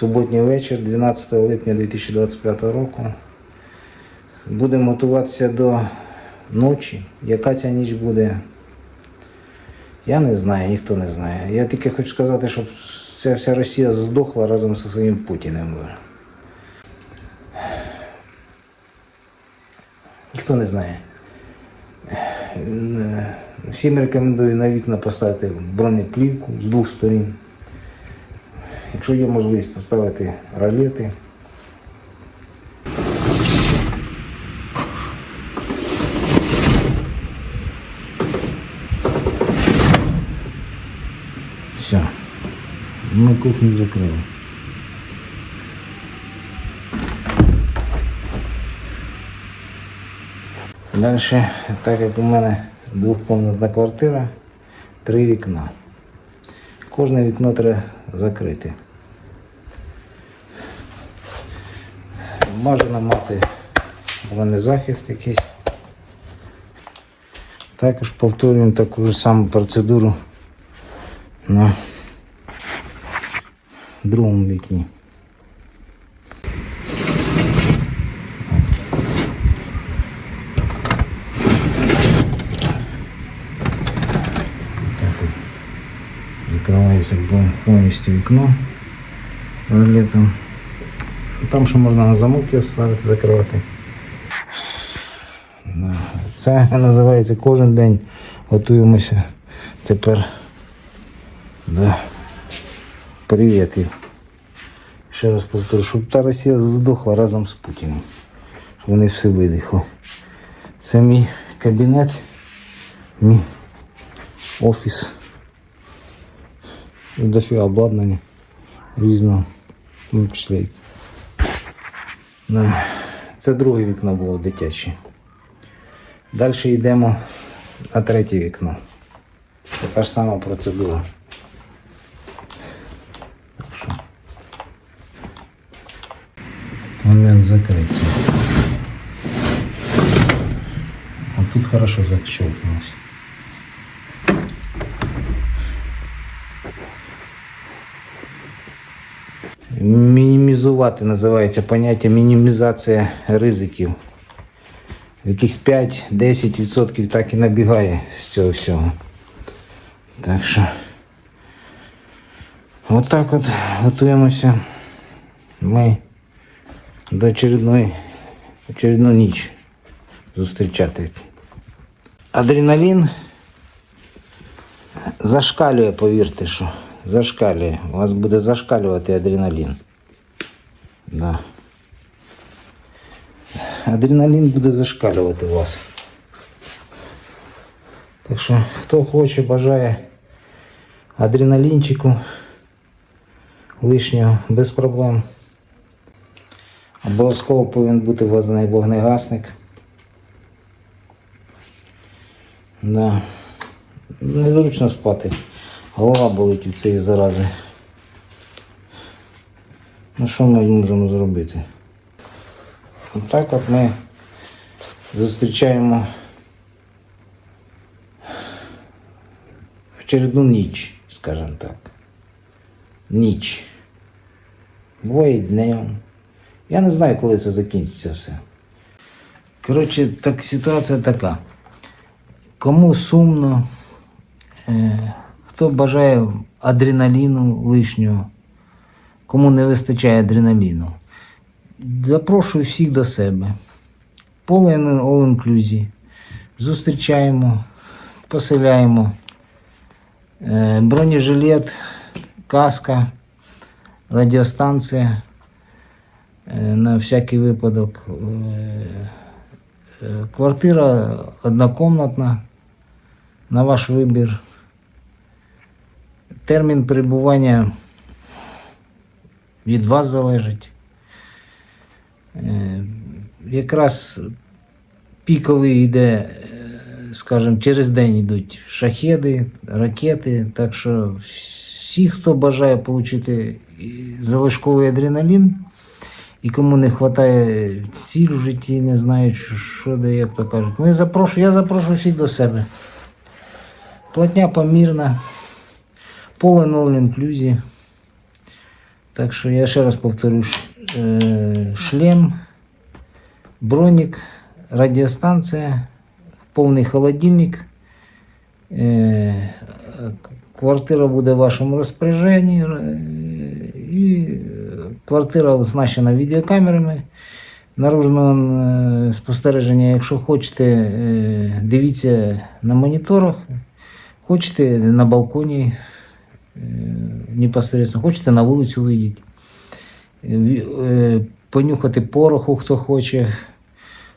суботній вечір, 12 липня 2025 року. Будемо готуватися до ночі. Яка ця ніч буде? Я не знаю, ніхто не знає. Я тільки хочу сказати, щоб вся, вся Росія здохла разом зі своїм Путіним. Ніхто не знає. Всім рекомендую на вікна поставити бронеплівку з двох сторін. Якщо є можливість поставити ролети. Все. Ми кухню закрили. Далі, так як у мене двохкомнатна квартира, три вікна. Кожне вікно треба закрити. Бажано мати захист якийсь. Також повторюємо таку ж саму процедуру на другому вікні. Закривається бо- повністю вікно ролетом. Там ще можна на замок ставити, закривати. Це називається кожен день готуємося тепер до привітів. Ще раз повторю, щоб та Росія здохла разом з Путіним. Щоб вони все видихли. Це мій кабінет, мій офіс. Дофіга обладнання різного, в тому числі. Це друге вікно було дитяче. Далі йдемо на третє вікно. Така ж сама процедура. Момент закриття. А тут хорошо защелкнулось. Мінімізувати називається поняття мінімізація ризиків. Якісь 5-10% так і набігає з цього всього. Так що отак от готуємося ми до очередної, очередну ніч зустрічати. Адреналін зашкалює, повірте, що зашкалює. У вас буде зашкалювати адреналін. Да. Адреналін буде зашкалювати у вас. Так що, хто хоче, бажає адреналінчику лишнього без проблем. Обов'язково повинен бути у вас вогнегасник. Да. Незручно спати. Голова болить від цієї зарази. Ну що ми можемо зробити? Отак от ми зустрічаємо очередну ніч, скажімо так. Ніч. І днем. Я не знаю, коли це закінчиться все. Коротше, так, ситуація така. Кому сумно, е, хто бажає адреналіну лишнього, кому не вистачає адреналіну, запрошую всіх до себе. Поле all inclusive. Зустрічаємо, поселяємо. Е, бронежилет, каска, радіостанція е, на всякий випадок. Е, Квартира однокомнатна, на ваш вибір. Термін перебування від вас залежить. Е, Якраз піковий йде, е, скажімо, через день йдуть шахеди, ракети. Так що всі, хто бажає отримати залишковий адреналін, і кому не вистачає ціль в житті, не знають, що- що де, як то кажуть. Ми запрошую, я запрошую всіх до себе. Платня помірна, поле all inclusive. Так що я ще раз повторю: ш- е, шлем, бронік, радіостанція, повний холодильник. Е, к- Квартира буде в вашому розпорядженні. е, І е, квартира оснащена відеокамерами. Наружного е, спостереження, якщо хочете, е, дивіться на моніторах, хочете на балконі е, непосередньо, хочете на вулицю вийдіть. Е, е, Понюхати пороху, хто хоче,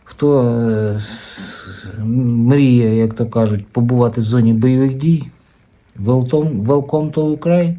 хто е, мріє, як то кажуть, побувати в зоні бойових дій. Welcome, welcome to Ukraine.